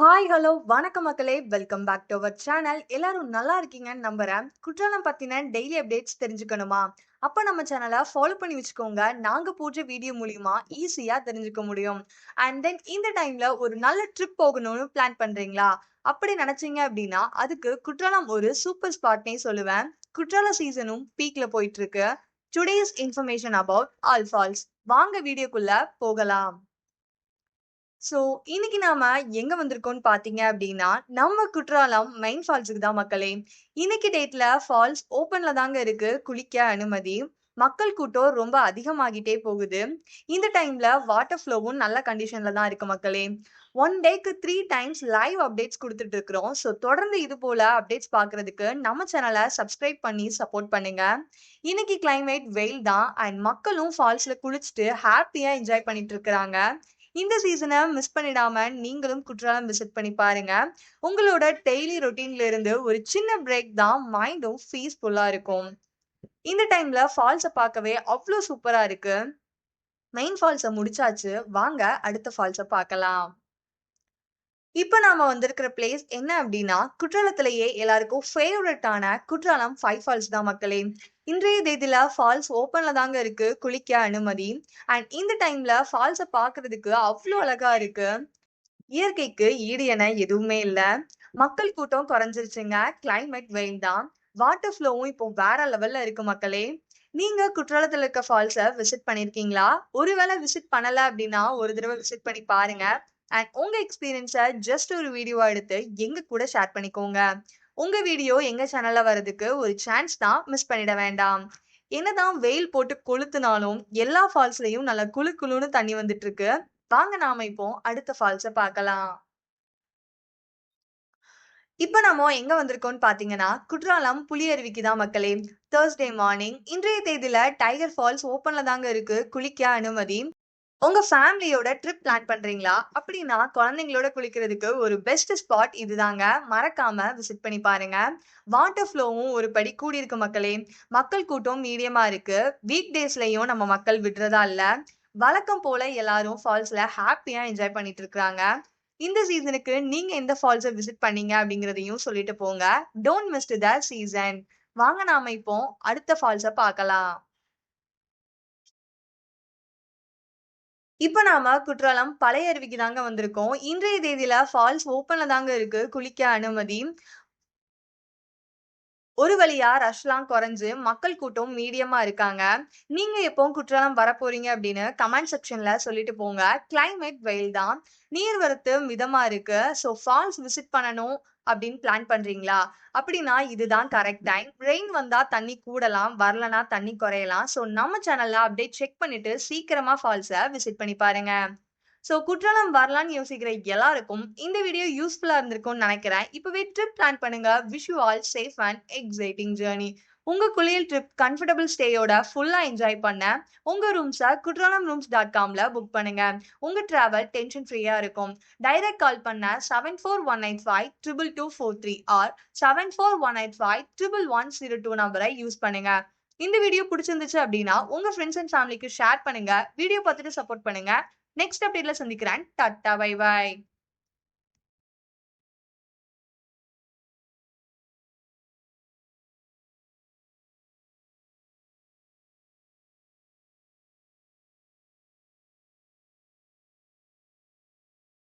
Hi hello வணக்கம் மக்களே. Welcome back to our channel எல்லாரும் நல்லா இருக்கீங்கன்னு நம்புறேன். குற்றாலம் பத்தின டெய்லி அப்டேட்ஸ் தெரிஞ்சுக்கணுமா? அப்ப நம்ம சேனலை ஃபாலோ பண்ணி வச்சுக்கோங்க. நாங்க போடுற வீடியோ மூலியமா ஈஸியா தெரிஞ்சுக்க முடியும். அண்ட் தென் இந்த டைம்ல ஒரு நல்ல ட்ரிப் போகணும்னு பிளான் பண்றீங்களா? அப்படி நினைச்சீங்க அப்படின்னா அதுக்கு குற்றாலம் ஒரு சூப்பர் ஸ்பாட்னே சொல்லுவேன். குற்றால சீசனும் பீக்ல போயிட்டு இருக்கு. Today's information about all falls வாங்க வீடியோக்குள்ள போகலாம். ஸோ இன்னைக்கு நாம எங்க வந்திருக்கோம்னு பாத்தீங்க அப்படின்னா நம்ம குற்றாலம் மெயின் ஃபால்ஸுக்கு தான் மக்களே. இன்னைக்கு டேட்ல ஃபால்ஸ் ஓப்பன்ல தாங்க இருக்கு. குளிக்க அனுமதி. மக்கள் கூட்டம் ரொம்ப அதிகமாகிட்டே போகுது. இந்த டைம்ல வாட்டர் ஃப்ளோவும் நல்ல கண்டிஷன்ல தான் இருக்கு மக்களே. ஒன் டேக்கு த்ரீ டைம்ஸ் லைவ் அப்டேட்ஸ் கொடுத்துட்டு இருக்கிறோம். ஸோ தொடர்ந்து இது போல அப்டேட்ஸ் பார்க்கறதுக்கு நம்ம சேனலை சப்ஸ்கிரைப் பண்ணி சப்போர்ட் பண்ணுங்க. இன்னைக்கு கிளைமேட் வெயில் தான் அண்ட் மக்களும் ஃபால்ஸ்ல குளிச்சுட்டு ஹாப்பியா என்ஜாய் பண்ணிட்டு இருக்கிறாங்க. இந்த சீசனை மிஸ் பண்ணிடாம நீங்களும் குற்றாலம் விசிட் பண்ணி பாருங்க. உங்களோட டெய்லி ரொட்டீன்ல இருந்து ஒரு சின்ன பிரேக் தான் மைண்டும் பீஸ்ஃபுல்லா இருக்கும். இந்த டைம்ல ஃபால்ஸை பார்க்கவே அவ்வளோ சூப்பரா இருக்கு. மெயின் ஃபால்ஸை முடிச்சாச்சு. வாங்க அடுத்த ஃபால்ஸை பார்க்கலாம். இப்போ நாம வந்திருக்கிற பிளேஸ் என்ன அப்படின்னா குற்றாலத்திலேயே எல்லாருக்கும் ஃபேவரட்டான குற்றாலம் ஃபைவ் ஃபால்ஸ் தான் மக்களே. இன்றைய தேதியில ஃபால்ஸ் ஓப்பன்ல தாங்க இருக்கு குளிக்க அனுமதி. அண்ட் இந்த டைம்ல ஃபால்ஸை பாக்குறதுக்கு அவ்வளோ அழகா இருக்கு. இயற்கைக்கு ஈடு என எதுவுமே இல்லை. மக்கள் கூட்டம் குறைஞ்சிருச்சுங்க. கிளைமேட் வெயில் தான். வாட்டர் ஃப்ளோவும் இப்போ வேற லெவல்ல இருக்கு மக்களே. நீங்க குற்றாலத்துல இருக்க ஃபால்ஸை விசிட் பண்ணிருக்கீங்களா? ஒருவேளை விசிட் பண்ணல அப்படின்னா ஒரு தடவை விசிட் பண்ணி பாருங்க. அண்ட் உங்க எக்ஸ்பீரியன்ஸை ஜஸ்ட் ஒரு வீடியோவா எடுத்து எங்க கூட ஷேர் பண்ணிக்கோங்க. உங்க வீடியோ எங்க சேனல்ல வரதுக்கு ஒரு சான்ஸ் தான் மிஸ் பண்ணிட வேண்டாம். என்னதான் வெயில் போட்டு கொளுத்துனாலும் எல்லா ஃபால்ஸ்லயும் நல்லா குளு குளுன்னு தண்ணி வந்துட்டு இருக்கு வாங்க நாம இப்போ அடுத்த ஃபால்ஸை பார்க்கலாம். இப்போ நம்ம எங்க வந்திருக்கோம்னு பாத்தீங்கன்னா குற்றாலம் புலியருவிக்கு தான் மக்களே. தேர்ஸ்டே மார்னிங் இன்றைய தேதியில டைகர் ஃபால்ஸ் ஓப்பன்ல தாங்க இருக்கு. குளிக்க அனுமதி. உங்க ஃபேமிலியோட ட்ரிப் பிளான் பண்றீங்களா? அப்படின்னா குழந்தைங்களோட குளிக்கிறதுக்கு ஒரு பெஸ்ட் ஸ்பாட் இதுதாங்க. மறக்காம விசிட் பண்ணி பாருங்க. வாட்டர் ஃப்ளோவும் ஒரு படி கூடியிருக்கு மக்களே. மக்கள் கூட்டம் மீடியமா இருக்கு. வீக் டேஸ்லயும் நம்ம மக்கள் விடுறதா இல்ல. வழக்கம் போல எல்லாரும் ஃபால்ஸ்ல ஹாப்பியா என்ஜாய் பண்ணிட்டு இருக்காங்க. இந்த சீசனுக்கு நீங்க எந்த ஃபால்ஸை விசிட் பண்ணீங்க அப்படிங்கிறதையும் சொல்லிட்டு போங்க. Don't miss the season. வாங்க நாம இப்போ அடுத்த ஃபால்ஸை பார்க்கலாம். இப்ப நாம குற்றாலம் பழைய அருவிக்கு தாங்க வந்திருக்கோம். இன்றைய தேதியில ஃபால்ஸ் ஓப்பன்ல தாங்க இருக்கு. குளிக்க அனுமதி. ஒரு வழியா ரஷ்லாம் குறைஞ்சு மக்கள் கூட்டம் மீடியமா இருக்காங்க. நீங்க எப்போ குற்றாலம் வர போறீங்க அப்படின்னு கமெண்ட் செக்ஷன்ல சொல்லிட்டு போங்க. கிளைமேட் வெயில் தான். நீர்வரத்து மிதமா இருக்கு. ஸோ ஃபால்ஸ் விசிட் பண்ணணும். அப்படின்னு பிளான் பண்றீங்களா? அப்படின்னா இதுதான் கரெக்ட் டைம் ரெயின் வந்தா தண்ணி கூடலாம் வரலனா தண்ணி குறையலாம். ஸோ நம்ம சேனல்ல அப்டேட் செக் பண்ணிட்டு சீக்கிரமா ஃபால்ஸை விசிட் பண்ணி பாருங்க. ஸோ குற்றாலம் வரலான்னு யோசிக்கிற எல்லாருக்கும் இந்த வீடியோ யூஸ்ஃபுல்லாக இருந்திருக்கும்னு நினைக்கிறேன். இப்போவே ட்ரிப் பிளான் பண்ணுங்க. Wish you all safe and exciting journey உங்க குளியல் ட்ரிப் கம்ஃபர்டபுள் ஸ்டேயோட ஃபுல்லா என்ஜாய் பண்ண உங்க ரூம்ஸை குற்றாலம் ரூம்ஸ் டாட் காம்ல புக் பண்ணுங்க. உங்க டிராவல் டென்ஷன் ஃப்ரீயா இருக்கும். டைரக்ட் கால் பண்ண seven four one nine five triple two four three or seven four one eight five triple one zero two நம்பரை யூஸ் பண்ணுங்க. இந்த வீடியோ பிடிச்சிருந்துச்சு அப்படின்னா உங்க ஃப்ரெண்ட்ஸ் அண்ட் ஃபேமிலிக்கு ஷேர் பண்ணுங்க. வீடியோ பார்த்துட்டு சப்போர்ட் பண்ணுங்க. நெக்ஸ்ட் அப்டேட்ல சந்திக்கிறேன். Tata bye bye